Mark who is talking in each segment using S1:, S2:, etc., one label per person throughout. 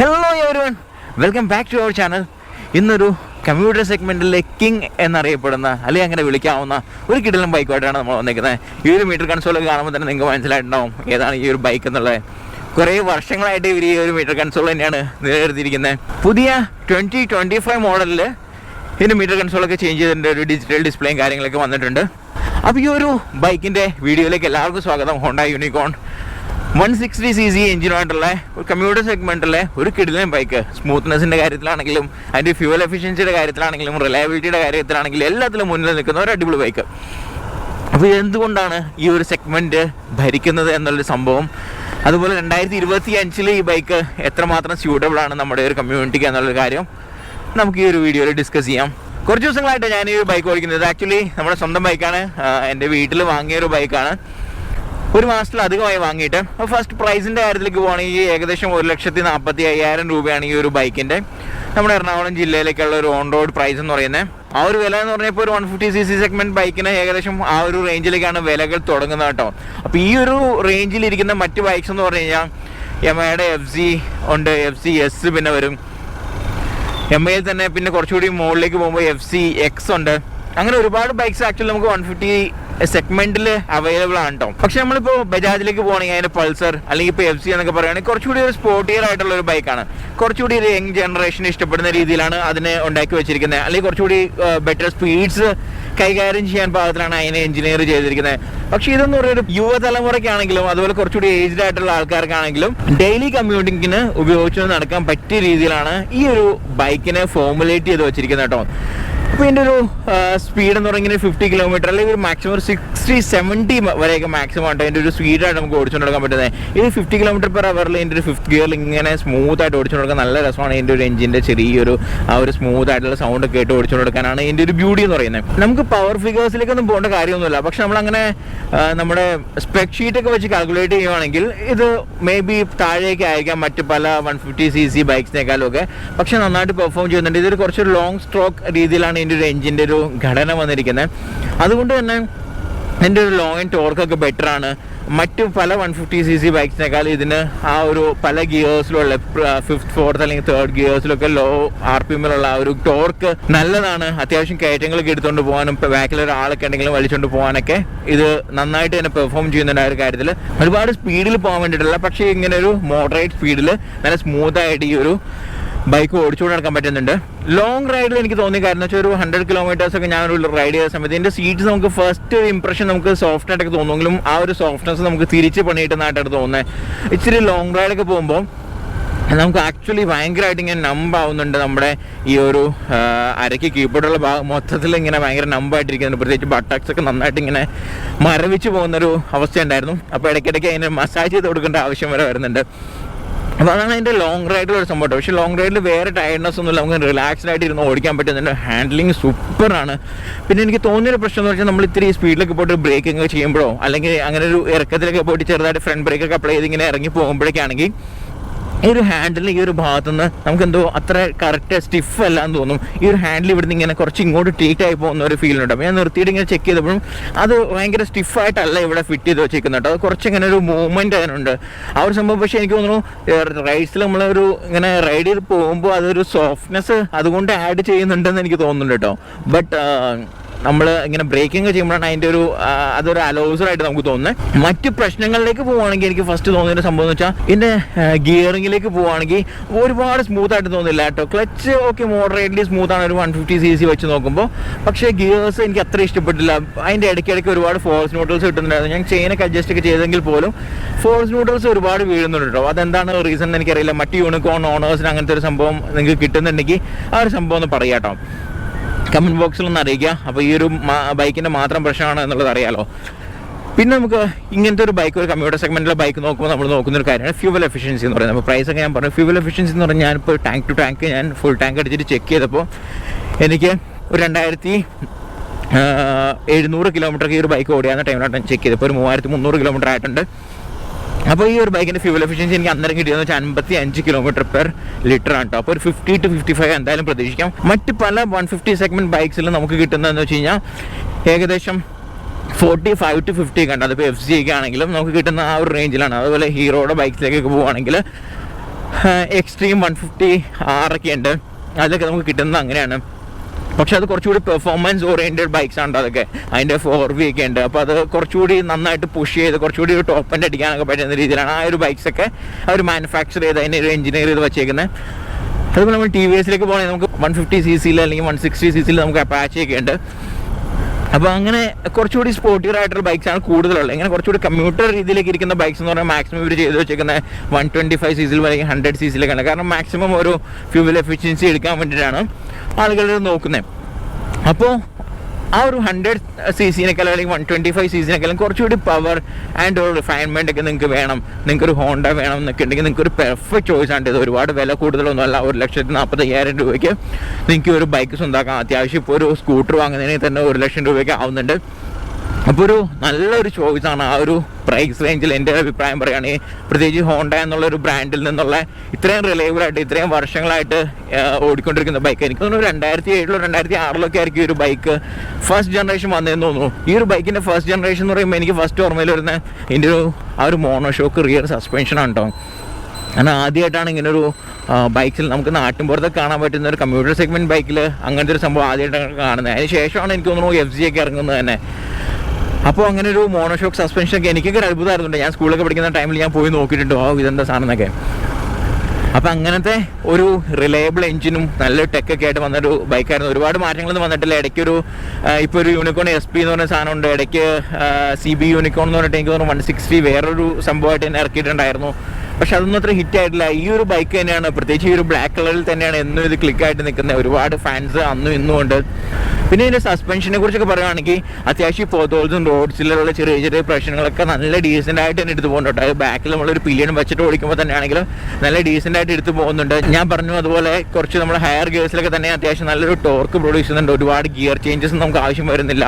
S1: Hello everyone welcome back to our channel ഇന്നൊരു computer സെഗ്മെന്റിലെ king എന്നറിയപ്പെടുന്ന അല്ലെങ്കിൽ അങ്ങനെ വിളിക്കാവുന്ന ഒരു കിടലും ബൈക്കുമായിട്ടാണ് നമ്മൾ വന്നിരിക്കുന്നത്. ഈ ഒരു മീറ്റർ കൺസോളൊക്കെ കാണുമ്പോൾ തന്നെ നിങ്ങൾക്ക് മനസ്സിലായിട്ടുണ്ടാവും ഏതാണ് ഈ ഒരു ബൈക്ക് എന്നുള്ളത്. കുറേ വർഷങ്ങളായിട്ട് ഇവർ ഈ ഒരു മീറ്റർ കൺസോൾ തന്നെയാണ് നിലനിർത്തിയിരിക്കുന്നത്. പുതിയ ട്വന്റി ട്വന്റി ഫൈവ് മോഡലിൽ ഇതിന്റെ മീറ്റർ കൺസോളൊക്കെ ചേഞ്ച് ചെയ്തിട്ടുണ്ട് ഒരു ഡിജിറ്റൽ ഡിസ്പ്ലേയും കാര്യങ്ങളൊക്കെ വന്നിട്ടുണ്ട്. അപ്പോൾ ഈ ഒരു ബൈക്കിന്റെ വീഡിയോയിലേക്ക് എല്ലാവർക്കും സ്വാഗതം. Honda Unicorn one sixty C C എഞ്ചിനുമായിട്ടുള്ള ഒരു കമ്പ്യൂട്ടർ സെഗ്മെന്റിലെ ഒരു കിടിലൻ ബൈക്ക് സ്മൂത്ത്നെസ്സിന്റെ കാര്യത്തിലാണെങ്കിലും അതിന്റെ ഫ്യൂവൽ എഫിഷ്യൻസിയുടെ കാര്യത്തിലാണെങ്കിലും റിലയബിലിറ്റിയുടെ കാര്യത്തിലാണെങ്കിലും എല്ലാത്തിലും മുന്നിൽ നിൽക്കുന്ന ഒരു അടിപൊളി ബൈക്ക് അപ്പോൾ എന്തുകൊണ്ടാണ് ഈ ഒരു സെഗ്മെന്റ് ഭരിക്കുന്നത് എന്നുള്ളൊരു സംഭവം? അതുപോലെ രണ്ടായിരത്തി ഇരുപത്തി അഞ്ചിൽ ഈ ബൈക്ക് എത്രമാത്രം സ്യൂട്ടബിൾ ആണ് നമ്മുടെ ഒരു കമ്മ്യൂണിറ്റിക്ക് എന്നുള്ളൊരു കാര്യം നമുക്ക് ഈ ഒരു വീഡിയോയിൽ ഡിസ്കസ് ചെയ്യാം. കുറച്ച് ദിവസങ്ങളായിട്ട് ഞാൻ ഈ ബൈക്ക് ഓടിക്കുന്നത്. ആക്ച്വലി നമ്മുടെ സ്വന്തം ബൈക്കാണ് എന്റെ വീട്ടിൽ വാങ്ങിയ ഒരു ബൈക്കാണ് ഒരു മാസത്തിലധികമായി വാങ്ങിയിട്ട്. ഫസ്റ്റ് പ്രൈസിന്റെ കാര്യത്തിലേക്ക് പോകുകയാണെങ്കിൽ ഏകദേശം ഒരു ലക്ഷത്തി നാൽപ്പത്തി അയ്യായിരം രൂപയാണ് ഈ ഒരു ബൈക്കിന്റെ നമ്മുടെ എറണാകുളം ജില്ലയിലേക്കുള്ള ഒരു ഓൺ റോഡ് പ്രൈസ് എന്ന് പറയുന്നത്. ആ ഒരു വില എന്ന് പറഞ്ഞപ്പോൾ ഒരു one fifty C C segment ബൈക്കിന് ഏകദേശം ആ ഒരു റേഞ്ചിലേക്കാണ് വിലകൾ തുടങ്ങുന്നത് കേട്ടോ. അപ്പോൾ ഈ ഒരു റേഞ്ചിലിരിക്കുന്ന മറ്റ് ബൈക്സ് എന്ന് പറഞ്ഞു കഴിഞ്ഞാൽ യമയുടെ എഫ് സി ഉണ്ട് എഫ് സി എസ് പിന്നെ വരും. എം ഐയിൽ തന്നെ പിന്നെ കുറച്ചുകൂടി മുകളിലേക്ക് പോകുമ്പോൾ എഫ് സി എക്സ് ഉണ്ട്. അങ്ങനെ ഒരുപാട് ബൈക്സ് ആക്ച്വലി നമുക്ക് വൺ ഫിഫ്റ്റി സെഗ്മെന്റിൽ അവൈലബിൾ ആണ് കേട്ടോ പക്ഷെ നമ്മളിപ്പോൾ ബജാജിലേക്ക് പോകണമെങ്കിൽ അതിന്റെ പൾസർ അല്ലെങ്കിൽ ഇപ്പോൾ എഫ് സി എന്നൊക്കെ പറയുകയാണെങ്കിൽ കുറച്ചുകൂടി ഒരു സ്പോർട്ടിയർ ആയിട്ടുള്ള ഒരു ബൈക്കാണ് കുറച്ചുകൂടി ഒരു യങ് ജനറേഷൻ ഇഷ്ടപ്പെടുന്ന രീതിയിലാണ് അതിനെ ഉണ്ടാക്കി വെച്ചിരിക്കുന്നത്. അല്ലെങ്കിൽ കുറച്ചുകൂടി ബെറ്റർ സ്പീഡ്സ് കൈകാര്യം ചെയ്യാൻ പാകത്തിലാണ് അതിനെ എഞ്ചിനീയർ ചെയ്തിരിക്കുന്നത്. പക്ഷെ ഇതെന്ന് പറയുന്നത് യുവതലമുറയ്ക്കാണെങ്കിലും അതുപോലെ കുറച്ചുകൂടി ഏജ്ഡ് ആയിട്ടുള്ള ആൾക്കാർക്കാണെങ്കിലും ഡെയിലി കമ്മ്യൂട്ടിങ്ങിന് ഉപയോഗിച്ചു നടക്കാൻ പറ്റിയ രീതിയിലാണ് ഈ ഒരു ബൈക്കിനെ ഫോമുലേറ്റ് ചെയ്ത് വെച്ചിരിക്കുന്നത് കേട്ടോ. അപ്പോൾ ഇതിന്റെ ഒരു സ്പീഡ് എന്ന് പറയുന്നത് ഫിഫ്റ്റി കിലോമീറ്റർ അല്ലെങ്കിൽ ഒരു മാക്സിമം ഒരു സിക്സ്റ്റി സെവന്റി വരെയൊക്കെ മാക്സിമം ആണ് അതിന്റെ ഒരു സ്പീഡായിട്ട് നമുക്ക് ഓടിച്ചു കൊടുക്കാൻ പറ്റുന്നത്. ഇത് ഫിഫ്റ്റി കിലോമീറ്റർ പെർ അവറിൽ ഇതിന്റെ ഒരു ഫിഫ്റ്റ് ഗിയറിൽ ഇങ്ങനെ സ്മൂത്ത് ആയിട്ട് ഓടിച്ചു കൊടുക്കാൻ നല്ല രസമാണ് ഇതിന്റെ ഒരു എഞ്ചിന്റെ ചെറിയൊരു ആ ഒരു സ്മൂത്ത് ആയിട്ടുള്ള സൗണ്ട് കേട്ട് ഓടിച്ചു കൊടുക്കാനാണ് ഇതിന്റെ ഒരു ബ്യൂട്ടി എന്ന് പറയുന്നത്. നമുക്ക് പവർ ഫിഗേഴ്സിലേക്കൊന്നും പോകേണ്ട കാര്യമൊന്നുമില്ല. പക്ഷെ നമ്മളങ്ങനെ നമ്മുടെ സ്പെക് ഷീറ്റൊക്കെ വെച്ച് കാൽക്കുലേറ്റ് ചെയ്യുവാണെങ്കിൽ ഇത് മേ ബി താഴേക്ക് ആയിരിക്കാം മറ്റ് പല വൺ ഫിഫ്റ്റി സി സി ബൈക്സിനേക്കാളും ഒക്കെ. പക്ഷെ നന്നായിട്ട് പെർഫോം ചെയ്യുന്നുണ്ട്. ഇതൊരു കുറച്ച് ലോങ് സ്ട്രോക്ക് രീതിയിലാണ് ഇതിന്റെ ഒരു എഞ്ചിന്റെ ഒരു ഘടന വന്നിരിക്കുന്നത് അതുകൊണ്ട് തന്നെ ഇതിന്റെ ഒരു ലോങ് ആൻഡ് ടോർക്കൊക്കെ ബെറ്റർ ആണ്. മറ്റു പല വൺ ഫിഫ്റ്റി സി സി ബൈക്സിനേക്കാൾ ഇതിന് ആ ഒരു പല ഗിയേഴ്സിലുള്ള ഫിഫ്ത്ത് ഫോർത്ത് അല്ലെങ്കിൽ തേർഡ് ഗിയേഴ്സിലൊക്കെ ലോ ആർ പി എമ്മിലുള്ള ആ ഒരു ടോർക്ക് നല്ലതാണ്. അത്യാവശ്യം കയറ്റങ്ങളൊക്കെ എടുത്തുകൊണ്ട് പോകാനും ബാക്കിൽ ഒരാളൊക്കെ ഉണ്ടെങ്കിലും വലിച്ചുകൊണ്ട് പോകാനൊക്കെ ഇത് നന്നായിട്ട് തന്നെ പെർഫോം ചെയ്യുന്നുണ്ട് ആ ഒരു കാര്യത്തിൽ ഒരുപാട് സ്പീഡിൽ പോകാൻ വേണ്ടിയിട്ടില്ല പക്ഷേ ഇങ്ങനെ ഒരു മോഡറേറ്റ് സ്പീഡിൽ നല്ല സ്മൂത്തായിട്ട് ഈ ഒരു ബൈക്ക് ഓടിച്ചുകൊണ്ട് നടക്കാൻ പറ്റുന്നുണ്ട്. ലോങ് റൈഡിൽ എനിക്ക് തോന്നിയ കാരണം വെച്ചാൽ ഒരു ഹൺഡ്രഡ് കിലോമീറ്റേഴ്സ് ഒക്കെ ഞാൻ ഒരു റൈഡ് ചെയ്ത സമയത്ത് ഇതിന്റെ സീറ്റ്സ് നമുക്ക് ഫസ്റ്റ് ഒരു ഇംപ്രഷൻ നമുക്ക് സോഫ്റ്റ് ആയിട്ടൊക്കെ തോന്നുമെങ്കിലും ആ ഒരു സോഫ്റ്റ്നെസ് നമുക്ക് തിരിച്ച് പണിയിട്ടുന്നതായിട്ടാണ് തോന്നുന്നത് ഇച്ചിരി ലോങ് റൈഡൊക്കെ പോകുമ്പോൾ നമുക്ക് ആക്ച്വലി ഭയങ്കരമായിട്ട് ഇങ്ങനെ നമ്പ് ആവുന്നുണ്ട് നമ്മുടെ ഈ ഒരു അരയ്ക്ക് കീബോർഡുള്ള ഭാഗം. മൊത്തത്തിൽ ഇങ്ങനെ ഭയങ്കര നമ്പായിട്ടിരിക്കുന്നുണ്ട് പ്രത്യേകിച്ച് ബട്ടാക്സ് ഒക്കെ നന്നായിട്ട് ഇങ്ങനെ മരവിച്ച് പോകുന്നൊരു അവസ്ഥയുണ്ടായിരുന്നു. അപ്പോൾ ഇടയ്ക്കിടയ്ക്ക് അതിന് മസാജ് ചെയ്ത് കൊടുക്കേണ്ട ആവശ്യം വരെ വരുന്നുണ്ട്. അപ്പോൾ അതാണ് അതിന്റെ ലോങ് റൈഡിൽ ഒരു സംഭവം പക്ഷേ ലോങ് റൈഡിൽ വേറെ ടയർഡ്നെസ് ഒന്നുമില്ല നമുക്ക് റിലാക്സ്ഡ് ആയിട്ട് ഇരുന്ന് ഓടിക്കാൻ പറ്റും. അതിന്റെ ഹാൻഡ്ലിങ് സൂപ്പറാണ് പിന്നെ എനിക്ക് തോന്നിയൊരു പ്രശ്നം എന്ന് വെച്ചാൽ നമ്മൾ ഇത്തിരി സ്പീഡിലൊക്കെ പോയിട്ട് ബ്രേക്കിംഗ് ചെയ്യുമ്പോഴോ അല്ലെങ്കിൽ അങ്ങനെ ഒരു ഇറക്കത്തിലൊക്കെ പോയിട്ട് ചെറുതായിട്ട് ഫ്രണ്ട് ബ്രേക്കൊക്കെ അപ്ലൈ ചെയ്ത് ഇങ്ങനെ ഇറങ്ങി പോകുമ്പോഴേക്കാണെങ്കിൽ ഈ ഒരു ഹാൻഡിൽ ഈ ഒരു ഭാഗത്തുനിന്ന് നമുക്ക് എന്തോ അത്ര കറക്റ്റ് സ്റ്റിഫ് അല്ല എന്ന് തോന്നും. ഈ ഒരു ഹാൻഡിൽ ഇവിടുന്ന് ഇങ്ങനെ കുറച്ച് ഇങ്ങോട്ട് ടീറ്റ് ആയി പോകുന്ന ഒരു ഫീൽ ഉണ്ട്. ഞാൻ നിർത്തിയിട്ട് ഇങ്ങനെ ചെക്ക് ചെയ്തപ്പോഴും അത് ഭയങ്കര സ്റ്റിഫായിട്ടല്ല ഇവിടെ ഫിറ്റ് ചെയ്ത് വെച്ചിരിക്കുന്നത് അത് കുറച്ച് ഇങ്ങനെ ഒരു മൂവ്മെന്റ് അതിനുണ്ട്. ആ ഒരു സംഭവം പക്ഷേ എനിക്ക് തോന്നുന്നു റൈഡ്സിൽ നമ്മളൊരു ഇങ്ങനെ റൈഡ് ചെയ്ത് പോകുമ്പോൾ അതൊരു സോഫ്റ്റ്നെസ് അതുകൊണ്ട് ആഡ് ചെയ്യുന്നുണ്ടെന്ന് എനിക്ക് തോന്നുന്നുണ്ട് കേട്ടോ. ബട്ട് നമ്മൾ ഇങ്ങനെ ബ്രേക്കിംഗ് ചെയ്യുമ്പോഴാണ് അതിന്റെ ഒരു അതൊരു അലോസറായിട്ട് നമുക്ക് തോന്നുന്നത് മറ്റ് പ്രശ്നങ്ങളിലേക്ക് പോവുകയാണെങ്കിൽ എനിക്ക് ഫസ്റ്റ് തോന്നിയൊരു സംഭവം എന്ന് വെച്ചാൽ ഇതിന്റെ ഗിയറിങ്ങിലേക്ക് പോവുകയാണെങ്കിൽ ഒരുപാട് സ്മൂത്ത് ആയിട്ട് തോന്നില്ല കേട്ടോ. ക്ലച്ച് ഓക്കെ മോഡറേറ്റ്ലി സ്മൂത്ത് ആണ്. ഒരു വൺ ഫിഫ്റ്റി സി സി വെച്ച് നോക്കുമ്പോൾ പക്ഷേ ഗിയേഴ്സ് എനിക്ക് അത്ര ഇഷ്ടപ്പെട്ടില്ല. അതിന്റെ ഇടയ്ക്കിടയ്ക്ക് ഒരുപാട് ഫോഴ്സ് ന്യൂട്രൽസ് കിട്ടുന്നുണ്ടായിരുന്നു. ഞാൻ ചെയിനൊക്കെ അഡ്ജസ്റ്റ് ഒക്കെ ചെയ്തെങ്കിൽ പോലും ഫോഴ്സ് ന്യൂട്രൽസ് ഒരുപാട് വീഴുന്നുണ്ട് കേട്ടോ. അതെന്താണ് റീസൺ എന്ന് എനിക്കറിയില്ല. മറ്റ് യൂണിക്കോൺ ഓണേഴ്സിന് അങ്ങനത്തെ ഒരു സംഭവം നിങ്ങൾക്ക് കിട്ടുന്നുണ്ടെങ്കിൽ ആ ഒരു സംഭവം ഒന്ന് പറയാം കേട്ടോ. കമന്റ് ബോക്സിൽ ഒന്ന് അറിയിക്കുക. അപ്പോൾ ഈ ഒരു ബൈക്കിന്റെ മാത്രം പ്രശ്നമാണ് എന്നുള്ളത് അറിയാലോ. പിന്നെ നമുക്ക് ഇങ്ങനത്തെ ഒരു ബൈക്ക് ഒരു കമ്പ്യൂട്ടർ സെഗ്മെന്റിലെ ബൈക്ക് നോക്കുമ്പോൾ നമ്മൾ നോക്കുന്ന ഒരു കാര്യമാണ് ഫ്യൂവൽ എഫിഷ്യൻസി എന്ന് പറയുന്നത്. അപ്പോൾ പ്രൈസ് ഒക്കെ ഞാൻ പറഞ്ഞു. ഫ്യൂവൽ എഫിഷ്യൻസി എന്ന് പറഞ്ഞാൽ ഞാനിപ്പോൾ ടാങ്ക് ടു ടാങ്ക് ഞാൻ ഫുൾ ടാങ്ക് അടിച്ചിട്ട് ചെക്ക് ചെയ്തപ്പോൾ എനിക്ക് ഒരു രണ്ടായിരത്തി എഴുന്നൂറ് കിലോമീറ്റർ ഈ ഒരു ബൈക്ക് ഓടിയാകുന്ന ടൈമിലാണ് ചെക്ക് ചെയ്തപ്പോൾ ഒരു മൂവായിരത്തി മുന്നൂറ് കിലോമീറ്റർ ആയിട്ടുണ്ട്. അപ്പോൾ ഈ ഒരു ബൈക്കിന്റെ ഫ്യൂവൽ എഫിഷ്യൻസി എനിക്ക് അന്നേരം കിട്ടിയെന്ന് വെച്ചാൽ അൻപത്തി അഞ്ച് കിലോമീറ്റർ പെർ ലിറ്റർ ആണ് കേട്ടോ അപ്പോൾ ഒരു ഫിഫ്റ്റി ടു ഫിഫ്റ്റി ഫൈവ് എന്തായാലും പ്രതീക്ഷിക്കാം. മറ്റ് പല വൺ ഫിഫ്റ്റി സെഗ്മെന്റ് ബൈക്സിൽ നമുക്ക് കിട്ടുന്നതെന്ന് വെച്ച് കഴിഞ്ഞാൽ ഏകദേശം ഫോർട്ടി ഫൈവ് ടു ഫിഫ്റ്റി കണ്ട അതിപ്പോൾ എഫ് സി ഒക്കെ ആണെങ്കിലും നമുക്ക് കിട്ടുന്ന ആ ഒരു റേഞ്ചിലാണ് അതുപോലെ ഹീറോയുടെ ബൈക്സിലേക്കൊക്കെ പോവുകയാണെങ്കിൽ എക്സ്ട്രീം വൺ ഫിഫ്റ്റി ആറൊക്കെ ഉണ്ട്. അതിലൊക്കെ നമുക്ക് കിട്ടുന്നത് അങ്ങനെയാണ്. പക്ഷെ അത് കുറച്ചുകൂടി പെർഫോമൻസ് ഓറിയന്റഡ് ബൈക്സ് ആണ് അതൊക്കെ. അതിന്റെ ഫോർ വി ഒക്കെ ഉണ്ട്. അപ്പോൾ അത് കുറച്ചുകൂടി നന്നായിട്ട് പുഷ് ചെയ്ത് കുറച്ചുകൂടി ഒരു ടോപ്പ് ആൻഡ് അടിക്കാനൊക്കെ പറ്റുന്ന രീതിയിലാണ് ആ ഒരു ബൈക്സ് ഒക്കെ അവർ മാനുഫാക്ചർ ചെയ്ത് അതിനെ ഒരു എഞ്ചിനീയർ ചെയ്ത് വെച്ചേക്കുന്നത് അതുപോലെ നമ്മൾ ടി വി എസിലേക്ക് പോകണമെങ്കിൽ നമുക്ക് വൺ ഫിഫ്റ്റി സി സിയിൽ അല്ലെങ്കിൽ വൺ സിക്സ്റ്റി സി സിയിൽ നമുക്ക് അപ്പാച്ചൊക്കെ ഉണ്ട്. അപ്പോൾ അങ്ങനെ കുറച്ചുകൂടി സ്പോർട്ടിയർ ആയിട്ടുള്ള ബൈക്സ് ആണ് കൂടുതലുള്ളത്. ഇങ്ങനെ കുറച്ചുകൂടി കമ്മ്യൂട്ടർ രീതിയിലേക്ക് ഇരിക്കുന്ന ബൈക്സ് എന്ന് പറഞ്ഞാൽ മാക്സിമം ഇവർ ചെയ്ത് വെച്ചിരിക്കുന്ന വൺ ട്വന്റി ഫൈവ് സി സിയിൽ അല്ലെങ്കിൽ ഹൺഡ്രഡ് സി സിയിലേക്കാണ് കാരണം മാക്സിമം ഒരു ഫ്യൂവൽ എഫിഷ്യൻസി എടുക്കാൻ വേണ്ടിയിട്ടാണ് ആളുകൾ നോക്കുന്നത് അപ്പോൾ ആ ഒരു ഹൺഡ്രഡ് സി സിനേക്കാളും അല്ലെങ്കിൽ വൺ ട്വന്റി ഫൈവ് സി കുറച്ചുകൂടി പവർ ആൻഡ് ഒരു റിഫൈൻമെന്റ് ഒക്കെ നിങ്ങൾക്ക് വേണം. നിങ്ങൾക്ക് ഒരു ഹോണ്ട വേണം എന്നൊക്കെ ഉണ്ടെങ്കിൽ നിങ്ങൾക്ക് ഒരു പെർഫെക്റ്റ് ചോയ്സ് ആണ്. ഇത് ഒരുപാട് വില കൂടുതലൊന്നും അല്ല ഒരു ലക്ഷത്തി നാൽപ്പത്തയ്യായിരം രൂപയ്ക്ക് നിങ്ങൾക്ക് ഒരു ബൈക്ക് സ്വന്തമാക്കാം അത്യാവശ്യം ഇപ്പോൾ ഒരു സ്കൂട്ടർ വാങ്ങുന്നതിന് തന്നെ ഒരു ലക്ഷം രൂപയ്ക്ക് ആവുന്നുണ്ട്. അപ്പോൾ ഒരു നല്ലൊരു ചോയ്സ് ആണ് ആ ഒരു പ്രൈസ് റേഞ്ചിൽ എന്റെ അഭിപ്രായം പറയുകയാണെങ്കിൽ പ്രത്യേകിച്ച് ഹോണ്ട എന്നുള്ള ഒരു ബ്രാൻഡിൽ നിന്നുള്ള ഇത്രയും റിലയബിൾ ആയിട്ട് ഇത്രയും വർഷങ്ങളായിട്ട് ഓടിക്കൊണ്ടിരിക്കുന്ന ബൈക്ക് എനിക്ക് തോന്നുന്നു രണ്ടായിരത്തി ഏഴിലോ രണ്ടായിരത്തി ആറിലൊക്കെ ആയിരിക്കും ഈ ഒരു ബൈക്ക് ഫസ്റ്റ് ജനറേഷൻ വന്നതെന്ന് തോന്നുന്നു. ഈ ഒരു ബൈക്കിന്റെ ഫസ്റ്റ് ജനറേഷൻ എന്ന് പറയുമ്പോൾ എനിക്ക് ഫസ്റ്റ് ഓർമ്മയിൽ വരുന്ന ഇതിന്റെ ഒരു ആ ഒരു മോണോഷോക്ക് റിയർ സസ്പെൻഷൻ ആണ് കേട്ടോ കാരണം ആദ്യമായിട്ടാണ് ഇങ്ങനെ ഒരു ബൈക്കിൽ നമുക്ക് നാട്ടിൻപുറത്തൊക്കെ കാണാൻ പറ്റുന്ന ഒരു കമ്പ്യൂട്ടർ സെഗ്മെന്റ് ബൈക്കിൽ അങ്ങനത്തെ ഒരു സംഭവം ആദ്യമായിട്ടാണ് കാണുന്നത്. അതിന് ശേഷമാണ് എനിക്ക് തോന്നുന്നു എഫ് ജി ഒക്കെ ഇറങ്ങുന്നത് തന്നെ. അപ്പോൾ അങ്ങനെ ഒരു മോണോഷോക്ക് സസ്പെൻഷൻ ഒക്കെ എനിക്കൊക്കെ ഒരു അത്ഭുതമായിരുന്നുണ്ട് ഞാൻ സ്കൂളിലൊക്കെ പഠിക്കുന്ന ടൈമിൽ ഞാൻ പോയി നോക്കിയിട്ടുണ്ട്. ഓ ഇതെന്താ സാധനം എന്നൊക്കെ അപ്പം അങ്ങനത്തെ ഒരു റിലയബിൾ എഞ്ചിനും നല്ലൊരു ടെക്കൊക്കെ ആയിട്ട് വന്നൊരു ബൈക്കായിരുന്നു ഒരുപാട് മാറ്റങ്ങളൊന്നും വന്നിട്ടില്ല. ഇടയ്ക്ക് ഒരു ഇപ്പോൾ ഒരു യൂണിക്കോൺ എസ് പി എന്ന് പറഞ്ഞ സാധനമുണ്ട്. ഇടയ്ക്ക് സി ബി യൂണിക്കോൺ എന്ന് പറഞ്ഞിട്ട് എനിക്ക് തോന്നുന്നു വൺ സിക്സ്റ്റി വേറൊരു സംഭവമായിട്ട് തന്നെ ഇറക്കിയിട്ടുണ്ടായിരുന്നു. പക്ഷെ അതൊന്നും അത്ര ഹിറ്റ് ആയിട്ടില്ല. ഈ ഒരു ബൈക്ക് തന്നെയാണ് പ്രത്യേകിച്ച് ഈ ഒരു ബ്ലാക്ക് കളറിൽ തന്നെയാണ് എന്നും ഇത് ക്ലിക്ക് ആയിട്ട് നിൽക്കുന്നത്. ഒരുപാട് ഫാൻസ് അന്നും ഇന്നും ഉണ്ട്. പിന്നെ ഇതിന്റെ സസ്പെൻഷനെ കുറിച്ചൊക്കെ പറയുകയാണെങ്കിൽ അത്യാവശ്യം പോത്തോൾസും റോഡ്സിലുള്ള ചെറിയ ചെറിയ പ്രശ്നങ്ങളൊക്കെ നല്ല ഡീസന്റ് ആയിട്ട് തന്നെ എടുത്ത് പോകുന്നുണ്ട്. അത് ബാക്കിൽ നമ്മളൊരു പില്ലിയൻ വെച്ചിട്ട് ഓടിക്കുമ്പോൾ തന്നെയാണെങ്കിലും നല്ല ഡീസന്റ് ആയിട്ട് എടുത്തു പോകുന്നുണ്ട്. ഞാൻ പറഞ്ഞു അതുപോലെ കുറച്ച് നമ്മൾ ഹയർ ഗിയേഴ്സിലൊക്കെ തന്നെ അത്യാവശ്യം നല്ലൊരു ടോർക്ക് പ്രൊഡ്യൂസ് ചെയ്യുന്നുണ്ട്. ഒരുപാട് ഗിയർ ചേഞ്ചസ് നമുക്ക് ആവശ്യം വരുന്നില്ല.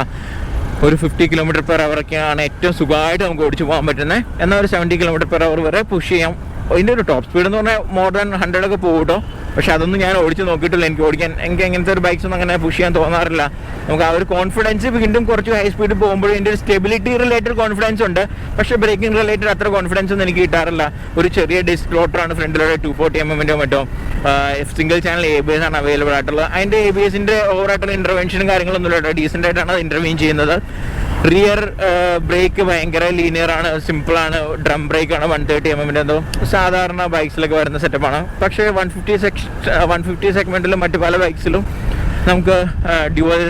S1: ഒരു ഫിഫ്റ്റി കിലോമീറ്റർ പെർ അവറൊക്കെയാണ് ഏറ്റവും സുഖമായിട്ട് നമുക്ക് ഓടിച്ചു പോകാൻ പറ്റുന്നത്. എന്നാൽ ഒരു സെവന്റി കിലോമീറ്റർ പെർ അവർ വരെ പുഷ് ചെയ്യാം. അതിന്റെ ഒരു ടോപ്പ് സ്പീഡ് എന്ന് പറഞ്ഞാൽ മോർ ദാൻ ഹൺഡ്രഡ് ഒക്കെ പോകും കേട്ടോ പക്ഷെ അതൊന്നും ഞാൻ ഓടിച്ച് നോക്കിയിട്ടില്ല. എനിക്ക് ഓടിക്കാൻ എനിക്ക് അങ്ങനത്തെ ഒരു ബൈക്സ് ഒന്നും അങ്ങനെ പുഷ് ചെയ്യാൻ തോന്നാറില്ല. നമുക്ക് ആ ഒരു കോൺഫിഡൻസ് വീണ്ടും കുറച്ച് ഹൈ സ്പീഡ് പോകുമ്പോൾ ഇതിന്റെ ഒരു സ്റ്റെബിലിറ്റി റിലേറ്റഡ് കോൺഫിഡൻസ് ഉണ്ട്. പക്ഷേ ബ്രേക്കിംഗ് റിലേറ്റഡ് അത്ര കോൺഫിഡൻസ് ഒന്നും എനിക്ക് കിട്ടാറില്ല. ഒരു ചെറിയ ഡിസ്ക് ലോട്ടറാണ് ഫ്രണ്ടിലുള്ള ടു ഫോർട്ടി എം എമ്മിന്റെ മറ്റോ. Single channel A B S ആണ് അവൈലബിൾ ആയിട്ടുള്ളത്. അതിന്റെ എ ബി എസിന്റെ ഓവറായിട്ടുള്ള ഇന്റർവെൻഷനും കാര്യങ്ങളൊന്നും ഇല്ല ഡീസന്റ് ആയിട്ടാണ് അത് ഇന്റർവ്യൂ ചെയ്യുന്നത്. റിയർ ബ്രേക്ക് ഭയങ്കര ലീനിയർ ആണ്. സിമ്പിൾ ആണ്. ഡ്രം ബ്രേക്ക് ആണ് വൺ തേർട്ടി എം എമ്മിന്റെ എന്തോ. സാധാരണ ബൈക്സിലൊക്കെ വരുന്ന സെറ്റപ്പാണ് പക്ഷേ വൺ ഫിഫ്റ്റി സെക്ഷ വൺ ഫിഫ്റ്റി സെഗ്മെന്റിലും മറ്റു പല ബൈക്സിലും നമുക്ക് ഡ്യുവൽ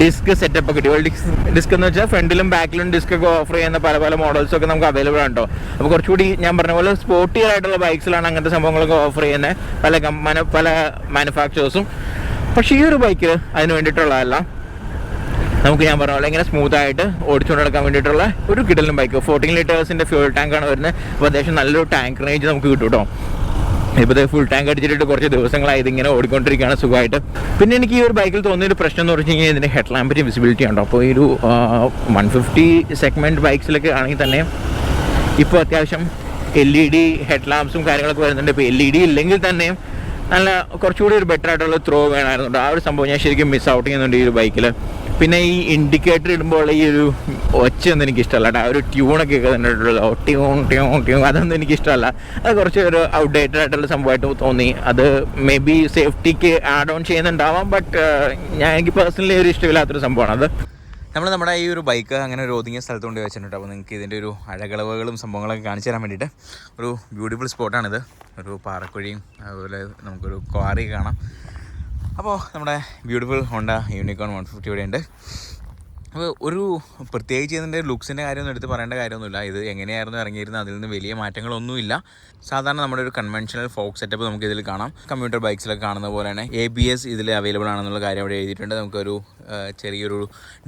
S1: ഡിസ്ക് സെറ്റപ്പ് ഒക്കെ ഡ്യുവൽ ഡിസ്ക് ഡിസ്ക് എന്ന് വെച്ചാൽ ഫ്രണ്ടിലും ബാക്കിലും ഡിസ്ക് ഒക്കെ ഓഫർ ചെയ്യുന്ന പല പല മോഡൽസ് ഒക്കെ നമുക്ക് അവൈലബിൾ ആണ് കേട്ടോ അപ്പോൾ കുറച്ചുകൂടി ഞാൻ പറഞ്ഞ പോലെ സ്പോർട്ടിയർ ആയിട്ടുള്ള ബൈക്സിലാണ് അങ്ങനത്തെ സംഭവങ്ങളൊക്കെ ഓഫർ ചെയ്യുന്നത് പല പല മാനുഫാക്ചേഴ്സും പക്ഷേ ഈ ഒരു ബൈക്ക് അതിന് വേണ്ടിയിട്ടുള്ളതല്ല. നമുക്ക് ഞാൻ പറഞ്ഞ പോലെ ഇങ്ങനെ സ്മൂത്ത് ആയിട്ട് ഓടിച്ചുകൊണ്ട് നടക്കാൻ വേണ്ടിയിട്ടുള്ള ഒരു കിടലും ബൈക്ക് ഫോർട്ടീൻ ലിറ്റേഴ്സിന്റെ ഫ്യൂൾ ടാങ്ക് ആണ് വരുന്നത്. അപ്പോൾ അത്യാവശ്യം നല്ലൊരു ടാങ്ക് റേഞ്ച് നമുക്ക് കിട്ടും കേട്ടോ ഇപ്പോൾ ഫുൾ ടാങ്ക് അടിച്ചിട്ട് കുറച്ച് ദിവസങ്ങളായി ഇതിങ്ങനെ ഓടിക്കൊണ്ടിരിക്കുകയാണ് സുഖമായിട്ട്. പിന്നെ എനിക്ക് ഈ ഒരു ബൈക്കിൽ തോന്നിയ ഒരു പ്രശ്നം എന്ന് പറഞ്ഞു കഴിഞ്ഞാൽ ഇതിന്റെ ഹെഡ് ലാമ്പിന്റെ വിസിബിലിറ്റി ഉണ്ടോ? അപ്പോൾ ഈ ഒരു വൺ ഫിഫ്റ്റി സെഗ്മെന്റ് ബൈക്സിലൊക്കെ ആണെങ്കിൽ തന്നെ ഇപ്പോൾ അത്യാവശ്യം എൽ ഇ ഡി ഹെഡ് ലാമ്പ്സും കാര്യങ്ങളൊക്കെ വരുന്നുണ്ട്. ഇപ്പോൾ എൽ ഇ ഡി ഇല്ലെങ്കിൽ തന്നെയും നല്ല കുറച്ചുകൂടി ഒരു ബെറ്റർ ആയിട്ടുള്ള ത്രോ വേണമായിരുന്നു ആ ഒരു സംഭവം ഞാൻ ശരിക്കും മിസ് ഔട്ട് ചെയ്യുന്നുണ്ട് ഈ ഒരു ബൈക്കിൽ പിന്നെ ഈ ഇൻഡിക്കേറ്റർ ഇടുമ്പോൾ ഈ ഒരു ഒച്ചയൊന്നും എനിക്ക് ഇഷ്ടമല്ല കേട്ടോ ഒരു ട്യൂണൊക്കെ കേൾക്കുന്നുണ്ടല്ലോ ട്യൂൺ ട്യൂൺ ട്യൂൺ അതൊന്നും എനിക്ക് ഇഷ്ടമല്ല അത് കുറച്ച് ഒരു ഔട്ട്ഡേറ്റഡ് ആയിട്ടുള്ള സംഭവമായിട്ട് തോന്നി. അത് മേ ബി സേഫ്റ്റിക്ക് ആഡ് ഓൺ ചെയ്യുന്നുണ്ടാവാം ബട്ട് ഞാൻ എനിക്ക് പേഴ്സണലി ഒരു ഇഷ്ടമില്ലാത്തൊരു സംഭവമാണ് അത്.
S2: നമ്മൾ നമ്മുടെ ഈ ഒരു ബൈക്ക് അങ്ങനെ ഒരു ഒതുങ്ങിയ സ്ഥലത്ത് കൊണ്ട് വെച്ചിട്ടുണ്ട്. അപ്പോൾ നിങ്ങൾക്ക് ഇതിന്റെ ഒരു അഴകളവുകളും സംഭവങ്ങളൊക്കെ കാണിച്ചു തരാൻ വേണ്ടിയിട്ട് ഒരു ബ്യൂട്ടിഫുൾ സ്പോട്ടാണിത് ഒരു പാറക്കുഴിയും അതുപോലെ നമുക്കൊരു ക്വാറി കാണാം. അപ്പോൾ നമ്മുടെ beautiful Honda Unicorn one fifty ഇവിടെ ഉണ്ട്. അപ്പോൾ ഒരു പ്രത്യേകിച്ച് ഇതിന്റെ ലുക്സിന്റെ കാര്യമൊന്നും എടുത്ത് പറയേണ്ട കാര്യമൊന്നുമില്ല. ഇത് എങ്ങനെയായിരുന്നു ഇറങ്ങിയിരുന്നത്? അതിൽ നിന്ന് വലിയ മാറ്റങ്ങളൊന്നുമില്ല. സാധാരണ നമ്മുടെ ഒരു കൺവെൻഷണൽ ഫോക്ക് സെറ്റപ്പ് നമുക്ക് ഇതിൽ കാണാം. കമ്പ്യൂട്ടർ ബൈക്സിലൊക്കെ കാണുന്ന പോലെ തന്നെ എ ബി എസ് ഇതിൽ അവൈലബിൾ ആണെന്നുള്ള കാര്യം അവിടെ എഴുതിയിട്ടുണ്ട്. നമുക്കൊരു ചെറിയൊരു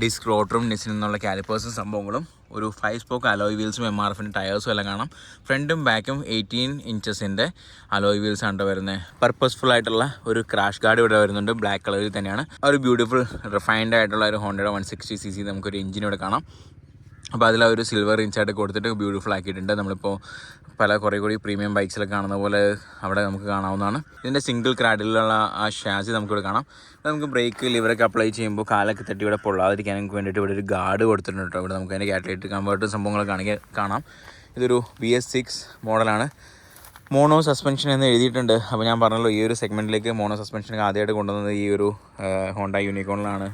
S2: ഡിസ്ക് റോട്ടറും നിസിൽ നിന്നുള്ള കാലിപ്പേഴ്സും സംഭവങ്ങളും ഒരു ഫൈവ് സ്പോക്ക് അലോയ് വീൽസും എം ആർ എഫിന്റെ ടയേഴ്സും എല്ലാം കാണാം. ഫ്രണ്ടും ബാക്കും എയ്റ്റീൻ ഇഞ്ചസിന്റെ അലോയ് വീൽസ് ആണ് വരുന്നത് പർപ്പസ്ഫുൾ ആയിട്ടുള്ള ഒരു ക്രാഷ് ഗാർഡ് ഇവിടെ വരുന്നുണ്ട്. ബ്ലാക്ക് കളറിൽ തന്നെയാണ്. ഒരു ബ്യൂട്ടിഫുൾ റിഫൈൻഡ് ആയിട്ടുള്ള ഒരു ഹോണ്ടയുടെ വൺ സിക്സ്റ്റി സി സി നമുക്കൊരു എഞ്ചിൻ ഇവിടെ കാണാം. അപ്പോൾ അതിൽ ഒരു സിൽവർ റിഞ്ചായിട്ട് കൊടുത്തിട്ട് ബ്യൂട്ടിഫുൾ ആക്കിയിട്ടുണ്ട്. നമ്മളിപ്പോൾ പല കുറേ കൂടി പ്രീമിയം ബൈക്സിലൊക്കെ കാണുന്ന പോലെ അവിടെ നമുക്ക് കാണാവുന്നതാണ്. ഇതിന്റെ സിംഗിൾ ക്രാഡിലുള്ള ആ ഷാസി നമുക്കിവിടെ കാണാം. നമുക്ക് ബ്രേക്ക് ലിവറൊക്കെ അപ്ലൈ ചെയ്യുമ്പോൾ കാലൊക്കെ തട്ടി ഇവിടെ പൊള്ളാതിരിക്കാൻ നമുക്ക് വേണ്ടിയിട്ട് ഇവിടെ ഒരു ഗാർഡ് കൊടുത്തിട്ടുണ്ട് കേട്ടോ. ഇവിടെ നമുക്ക് അതിന്റെ കാറ്റലൈറ്റ് കൺവേർട്ടും സംഭവങ്ങളൊക്കെ കാണിക്കാൻ കാണാം. ഇതൊരു ബി എസ് സിക്സ് മോഡലാണ് മോണോ സസ്പെൻഷൻ എന്ന് എഴുതിയിട്ടുണ്ട്. അപ്പോൾ ഞാൻ പറഞ്ഞല്ലോ ഈ ഒരു സെഗ്മെന്റിലേക്ക് മോണോ സസ്പെൻഷൻ ആദ്യമായിട്ട് കൊണ്ടുവന്നത് ഈ ഒരു ഹോണ്ട യൂണിക്കോണിലാണ്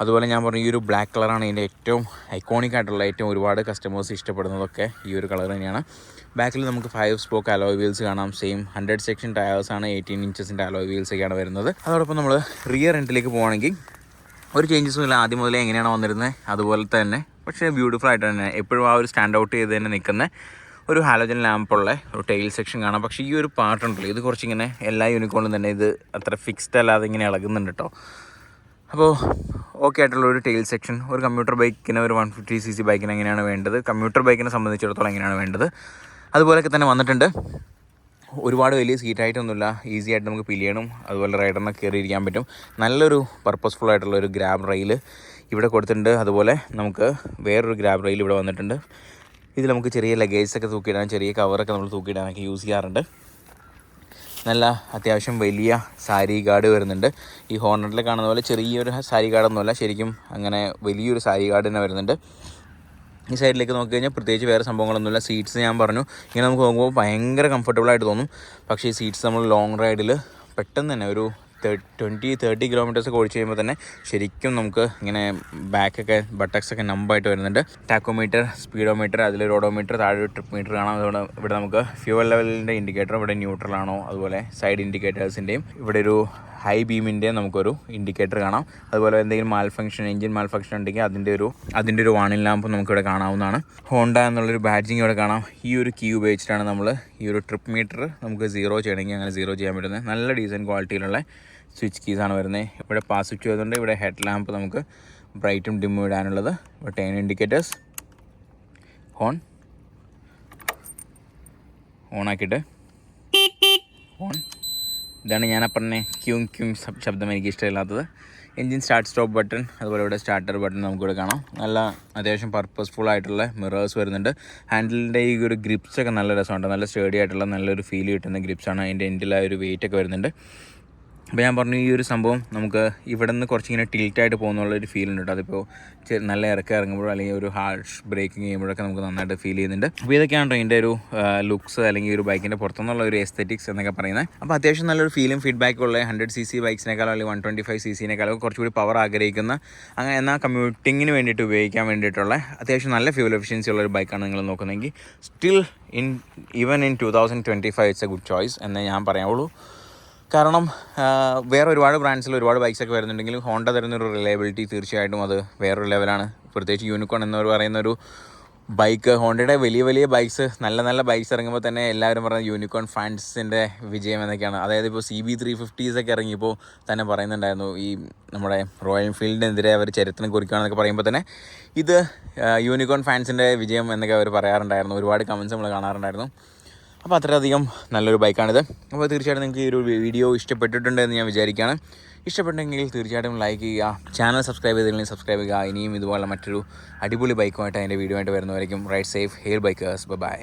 S2: അതുപോലെ ഞാൻ പറഞ്ഞു ഈ ഒരു ബ്ലാക്ക് കളറാണ് ഇതിന്റെ ഏറ്റവും ഐക്കോണിക് ആയിട്ടുള്ള ഏറ്റവും ഒരുപാട് കസ്റ്റമേഴ്സ് ഇഷ്ടപ്പെടുന്നതൊക്കെ ഈ ഒരു കളർ തന്നെയാണ്. ബാക്കിൽ നമുക്ക് ഫൈവ് സ്പോക്ക് അലോയ് വീൽസ് കാണാം. സെയിം ഹൺഡ്രഡ് സെക്ഷൻ ടയേഴ്സ് ആണ് എയ്റ്റീൻ ഇഞ്ചസിന്റെ അലോയ് വീൽസ് ഒക്കെയാണ് വരുന്നത്. അതോടൊപ്പം നമ്മൾ റിയർ എൻഡിലേക്ക് പോകുകയാണെങ്കിൽ ഒരു ചേഞ്ചസും ഇല്ല ആദ്യം മുതലേ എങ്ങനെയാണ് വന്നിരുന്നത് അതുപോലെ തന്നെ പക്ഷേ ബ്യൂട്ടിഫുൾ ആയിട്ട് തന്നെ എപ്പോഴും ആ ഒരു സ്റ്റാൻഡ് ഔട്ട് ചെയ്ത് തന്നെ നിൽക്കുന്ന ഒരു ഹാലോജൻ ലാമ്പുള്ള ഒരു ടെയിൽ സെക്ഷൻ കാണാം. പക്ഷേ ഈ ഒരു പാർട്ടുണ്ടല്ലോ ഇത് കുറച്ചിങ്ങനെ എല്ലാ യൂണിക്കോണും തന്നെ ഇത് അത്ര ഫിക്സ്ഡ് അല്ലാതെ ഇങ്ങനെ ഇളകുന്നുണ്ട് കേട്ടോ അപ്പോൾ ഓക്കെ ആയിട്ടുള്ള ഒരു ടെയിൽ സെക്ഷൻ ഒരു കമ്പ്യൂട്ടർ ബൈക്കിന് ഒരു വൺ ഫിഫ്റ്റി സി സി ബൈക്കിന് എങ്ങനെയാണ് വേണ്ടത്? കമ്പ്യൂട്ടർ ബൈക്കിനെ സംബന്ധിച്ചിടത്തോളം എങ്ങനെയാണ് വേണ്ടത്? അതുപോലെയൊക്കെ തന്നെ വന്നിട്ടുണ്ട്. ഒരുപാട് വലിയ സീറ്റായിട്ടൊന്നുമില്ല ഈസി ആയിട്ട് നമുക്ക് പിലിയണം അതുപോലെ റൈഡറിനെ കയറി ഇരിക്കാൻ പറ്റും. നല്ലൊരു പർപ്പസ്ഫുൾ ആയിട്ടുള്ള ഒരു ഗ്രാബ് റെയിൽ ഇവിടെ കൊടുത്തിട്ടുണ്ട്. അതുപോലെ നമുക്ക് വേറൊരു ഗ്രാബ് റെയിൽ ഇവിടെ വന്നിട്ടുണ്ട്. ഇതിൽ നമുക്ക് ചെറിയ ലഗേജ് ഒക്കെ തൂക്കിയിടാൻ ചെറിയ കവറൊക്കെ നമ്മൾ തൂക്കിയിടാനൊക്കെ യൂസ് ചെയ്യാറുണ്ട്. നല്ല അത്യാവശ്യം വലിയ സാരി ഗാർഡ് വരുന്നുണ്ട്. ഈ ഹോണറിൽ കാണുന്ന പോലെ ചെറിയൊരു സാരി ഗാർഡൊന്നുമല്ല ശരിക്കും അങ്ങനെ വലിയൊരു സാരി ഗാർഡ് തന്നെ വരുന്നുണ്ട്. ഈ സൈഡിലേക്ക് നോക്കി കഴിഞ്ഞാൽ പ്രത്യേകിച്ച് വേറെ സംഭവങ്ങളൊന്നുമില്ല. സീറ്റ്സ് ഞാൻ പറഞ്ഞു. ഇങ്ങനെ നമുക്ക് നോക്കുമ്പോൾ ഭയങ്കര കംഫർട്ടബിൾ ആയിട്ട് തോന്നും. പക്ഷേ ഈ സീറ്റ്സ് നമ്മൾ ലോങ് റൈഡിൽ പെട്ടെന്ന് തന്നെ ഒരു ട്വന്റി തേർട്ടി കിലോമീറ്റേഴ്സ് ഓടിച്ച് കഴിയുമ്പോൾ തന്നെ ശരിക്കും നമുക്ക് ഇങ്ങനെ ബാക്കൊക്കെ ബട്ടക്സ് ഒക്കെ നമ്പായിട്ട് വരുന്നുണ്ട്. ടാക്കോമീറ്റർ സ്പീഡോമീറ്റർ അതിൽ റോഡോമീറ്റർ താഴെ ഒരു ട്രിപ്പ് മീറ്റർ കാണാം. അതുകൊണ്ട് ഇവിടെ നമുക്ക് ഫ്യൂവൽ ലെവലിന്റെ ഇൻഡിക്കേറ്റർ ഇവിടെ ന്യൂട്രൽ ആണോ? അതുപോലെ സൈഡ് ഇൻഡിക്കേറ്റേഴ്സിന്റെയും ഇവിടെ ഒരു ഹൈ ബീമിന്റെ നമുക്കൊരു ഇൻഡിക്കേറ്റർ കാണാം. അതുപോലെ എന്തെങ്കിലും malfunction engine malfunction ഉണ്ടെങ്കിൽ അതിന്റെ ഒരു അതിന്റെ ഒരു വാണിംഗ് ലാമ്പ് നമുക്കിവിടെ കാണാവുന്നതാണ്. ഹോണ്ട എന്നുള്ളൊരു ബാഡ്ജിങ് ഇവിടെ കാണാം. ഈ ഒരു കീ ഉപയോഗിച്ചിട്ടാണ് നമ്മൾ ഈ ഒരു ട്രിപ്പ് മീറ്റർ നമുക്ക് സീറോ ചെയ്യണമെങ്കിൽ അങ്ങനെ സീറോ ചെയ്യാൻ പറ്റുന്നത്. നല്ല ഡീസന്റ് ക്വാളിറ്റിയിലുള്ള സ്വിച്ച് കീസാണ് വരുന്നത്. ഇവിടെ പാസ് സ്വിച്ച് വരുന്നുണ്ട്. ഇവിടെ ഹെഡ് ലാമ്പ് നമുക്ക് ബ്രൈറ്റും ഡിമ്മും ഇടാനുള്ളത്. ടേൺ ഇൻഡിക്കേറ്റേഴ്സ് ഹോൺ ഓണാക്കിയിട്ട് ഓൺ ഇതാണ് ഞാൻ പറഞ്ഞ ക്യൂം ക്യൂം ശബ്ദം എനിക്ക് ഇഷ്ടമില്ലാത്തത്. എഞ്ചിൻ സ്റ്റാർട്ട് സ്റ്റോപ്പ് ബട്ടൺ അതുപോലെ ഇവിടെ സ്റ്റാർട്ടർ ബട്ടൺ നമുക്കിവിടെ കാണാം. നല്ല അത്യാവശ്യം പർപ്പസ്ഫുൾ ആയിട്ടുള്ള മിറേഴ്സ് വരുന്നുണ്ട്. ഹാൻഡിലിന്റെ ഈ ഒരു ഗ്രിപ്സൊക്കെ നല്ല രസമുണ്ട്. നല്ല സ്റ്റേഡി ആയിട്ടുള്ള നല്ലൊരു ഫീൽ കിട്ടുന്ന ഗ്രിപ്സാണ് അതിന്റെ എൻഡിലായ ഒരു വെയിറ്റ് ഒക്കെ വരുന്നുണ്ട്. അപ്പോൾ ഞാൻ പറഞ്ഞു ഈ ഒരു സംഭവം നമുക്ക് ഇവിടെ നിന്ന് കുറച്ചിങ്ങനെ ടിൽറ്റായിട്ട് പോകുന്നുള്ളൊരു ഫീൽ ഉണ്ട് അതിപ്പോൾ നല്ല ഇറക്കം ഇറങ്ങുമ്പോഴോ അല്ലെങ്കിൽ ഒരു ഹാർഷ് ബ്രേക്കിംഗ് ചെയ്യുമ്പോഴൊക്കെ നമുക്ക് നന്നായിട്ട് ഫീൽ ചെയ്യുന്നുണ്ട്. അപ്പോൾ ഇതൊക്കെയാണ് ഇതിന്റെ ഒരു ലുക്സ് അല്ലെങ്കിൽ ഒരു ബൈക്കിന്റെ പുറത്തുനിന്നുള്ള ഒരു എസ്തെറ്റിക്സ് എന്നൊക്കെ പറയുന്നത്. അപ്പോൾ അത്യാവശ്യം നല്ലൊരു ഫീലും ഫീഡ്ബാക്ക് ഉള്ള ഹൺഡ്രഡ് സി സി ബൈക്സിനേക്കാളും അല്ലെങ്കിൽ വൺ ട്വന്റി ഫൈവ് സി സിനേക്കാളും കുറച്ചുകൂടി പവർ ആഗ്രഹിക്കുന്ന അങ്ങനെ എന്നാൽ കമ്മ്യൂട്ടിങ്ങിന് വേണ്ടിയിട്ട് ഉപയോഗിക്കാൻ വേണ്ടിയിട്ടുള്ള അത്യാവശ്യം നല്ല ഫ്യൂൽ എഫിഷ്യൻസി ഉള്ള ഒരു ബൈക്കാണ് നിങ്ങൾ നോക്കുന്നതെങ്കിൽ still in even in two thousand twenty five it's a good choice എന്നേ ഞാൻ പറയാവുള്ളൂ. കാരണം വേറെ ഒരുപാട് ബ്രാൻഡ്സിൽ ഒരുപാട് ബൈക്സ് ഒക്കെ വരുന്നുണ്ടെങ്കിലും ഹോണ്ട തരുന്നൊരു റിലയബിലിറ്റി തീർച്ചയായിട്ടും അത് വേറൊരു ലെവലാണ് പ്രത്യേകിച്ച് യൂണിക്കോൺ എന്ന് പറയുന്ന ഒരു ബൈക്ക് ഹോണ്ടയുടെ വലിയ വലിയ ബൈക്സ് നല്ല നല്ല ബൈക്സ് ഇറങ്ങുമ്പോൾ തന്നെ എല്ലാവരും പറയുന്നത് യൂണിക്കോൺ ഫാൻസിന്റെ വിജയം എന്നൊക്കെയാണ്. അതായത് ഇപ്പോൾ സി ബി ത്രീ ഫിഫ്റ്റീസ് ഒക്കെ ഇറങ്ങിയപ്പോൾ തന്നെ പറയുന്നുണ്ടായിരുന്നു ഈ നമ്മുടെ റോയൽ എൻഫീൽഡിനെതിരെ അവർ ചരിത്രം കുറിക്കുകയാണെന്നൊക്കെ പറയുമ്പോൾ തന്നെ ഇത് യൂണിക്കോൺ ഫാൻസിന്റെ വിജയം എന്നൊക്കെ അവർ പറയാറുണ്ടായിരുന്നു. ഒരുപാട് കമൻസ് നമ്മൾ കാണാറുണ്ടായിരുന്നു. അപ്പോൾ അത്രയധികം നല്ലൊരു ബൈക്കാണിത് അപ്പോൾ തീർച്ചയായിട്ടും നിങ്ങൾക്ക് ഈ ഒരു വീഡിയോ ഇഷ്ടപ്പെട്ടിട്ടുണ്ട് എന്ന് ഞാൻ വിചാരിക്കുകയാണ് ഇഷ്ടപ്പെട്ടെങ്കിൽ തീർച്ചയായിട്ടും ലൈക്ക് ചെയ്യുക ചാനൽ സബ്സ്ക്രൈബ് ചെയ്തില്ലെങ്കിൽ സബ്സ്ക്രൈബ് ചെയ്യുക. ഇനിയും ഇതുപോലെ മറ്റൊരു അടിപൊളി ബൈക്കുമായിട്ട് അതിന്റെ വീഡിയോ ആയിട്ട് വരുന്നവരായിരിക്കും ride safe here bikers bye